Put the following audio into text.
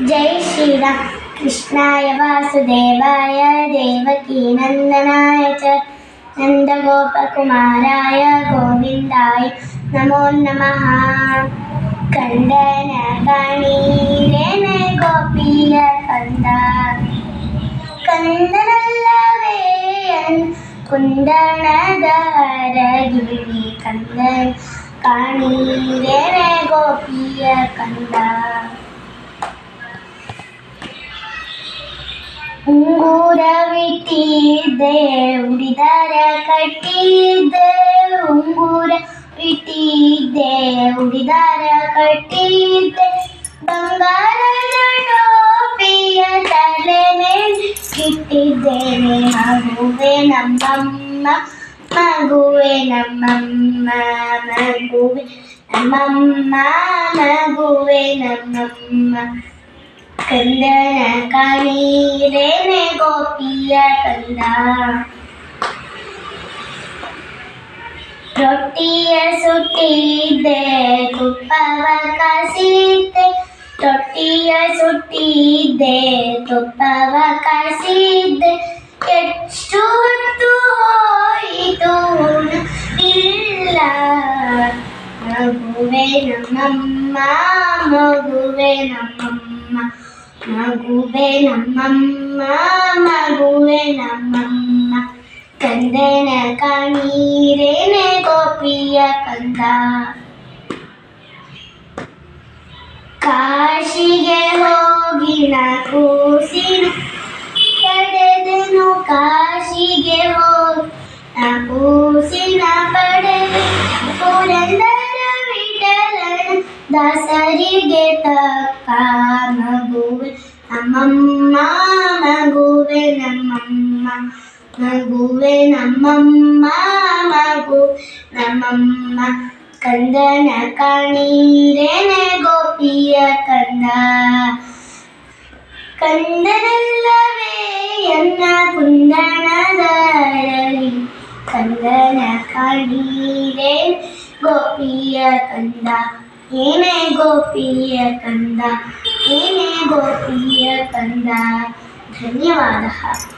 ജയ് ശ്രീറാം കൃഷ്ണായ വാസുദേവായ ദേവകീനന്ദനായ ച നന്ദഗോപകുമാരായ ഗോവിന്ദായ നമോ നമ. കണ്ടന ഗോപിയ കന്ദ കന്ദനല്ലവേ കുന്ദണദാരഗിരി കന്ദൻ കണീരന ഗോപിയ കന്ദ ಬಿಟ್ಟಿದ್ದೆ ಉಡಿದಾರ ಕಟ್ಟಿದ್ದೆ ಉಂಗೂರ ಬಿಟ್ಟಿದ್ದೆ ಉಡಿದಾರ ಕಟ್ಟಿದ್ದೆ ಬಂಗಾರದ ಟೋಪಿಯ ತಲೆ ಮೇಲೆ ಇಟ್ಟಿದ್ದೇನೆ ಮಗುವೆ ನಮ್ಮಮ್ಮ ಮಗುವೆ ನಮ್ಮಮ್ಮ ಮಗುವೆ ನಮ್ಮಮ್ಮ ಮಗುವೆ ನಮ್ಮಮ್ಮ ಕಂದನ ಕಣೀರೇನೆ ಗೋಪಿಯ ಕಂದ ರೊಟ್ಟಿಯ ಸುಟ್ಟಿದ್ದೆ ತುಪ್ಪವ ಕಾಸಿದ್ದೆ ರೊಟ್ಟಿಯ ಸುಟ್ಟಿದ್ದೆ ತುಪ್ಪವ ಕಾಸಿದ್ದೆ ಎಷ್ಟು ಹೊತ್ತು ಹೋಯಿತು ಇಲ್ಲ. ಮಗುವೆ ನಮ್ಮಮ್ಮ ಮಗುವೆ ನಮ್ಮಮ್ಮ. ಮಗುವೆ ನಮ್ಮಮ್ಮ ಮಗುವೆ ನಮ್ಮಮ್ಮ. ಕಂದನ ಕಣೀರೇನೆ ಗೋಪಿಯ ಕಂದ. ಕಾಶಿಗೆ ಹೋಗಿನ ಕೂಸಿನ ಪಡೆದನು ಕಾಶಿಗೆ ಹೋಗಿನ ದಾಸರಿಗೆ ತಕ್ಕ ಮಗುವೆ ನಮ್ಮಮ್ಮ ಮಗುವೆ ನಮ್ಮಮ್ಮ ಮಗುವೆ ನಮ್ಮಮ್ಮ ಮಗು ನಮ್ಮಮ್ಮ ಕಂದನ ಕಣೀರೇನೆ ಗೋಪಿಯ ಕಂದ ಕಂದನಲ್ಲವೇ ಎನ್ನ ಕುಂದನದರಳಿ ಕಂದನ ಕಣೀರೇ ಗೋಪಿಯ ಕಂದ ಏನೇ ಗೋಪಿಯ ಕಂದ ಏನೇ ಗೋಪಿಯ ಕಂದ ಧನ್ಯವಾದः.